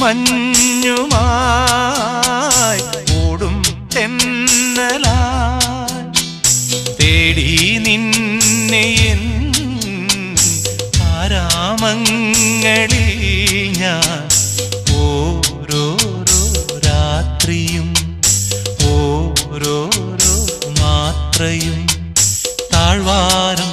മഞ്ഞുമായി ഓടും തെന്നലായി തേടി നിന്നെ ആരാമങ്ങളിൽ ഞാൻ ഓരോരോ രാത്രിയും ഓരോരോ മാത്രയും താഴ്വാരം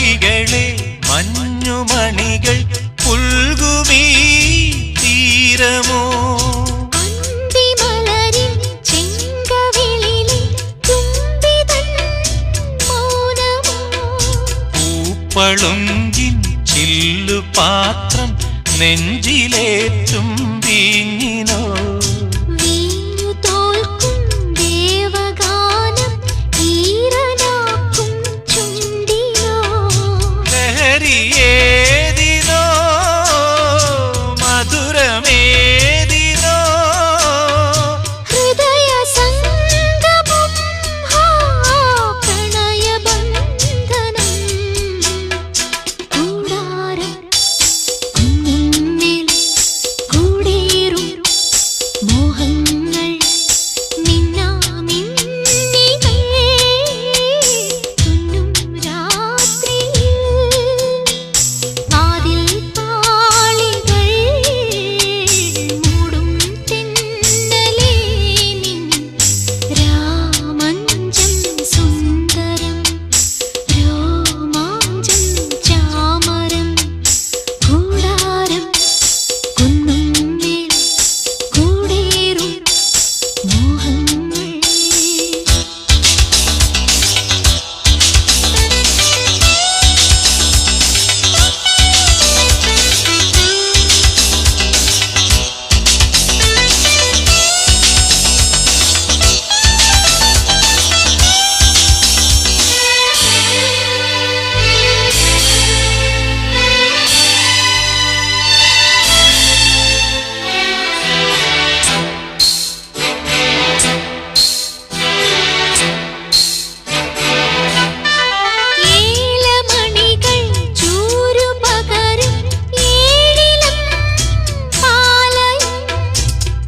പുൽക്കൊടികളെ മഞ്ഞുമണികൾ പുൽകുമീ തീരമോ? അന്തിമലരിൻ ചില്ലു പാത്രം പൂപ്പളുങ്കിൻ നെഞ്ചിലേറ്റും വീഞ്ഞിനോ?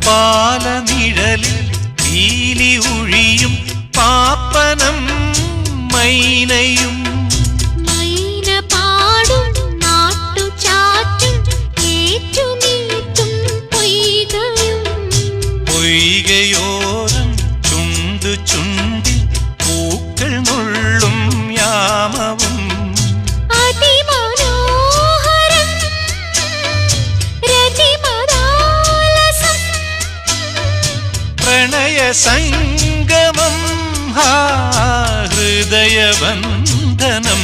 പാലനിഴലിൽ പീലി ഉഴിയും പാപ്പനം മൈനയും. പൊയ്കയും പ്രണയ സംഗമം ഹൃദയ ഹൃദയബന്ധനം.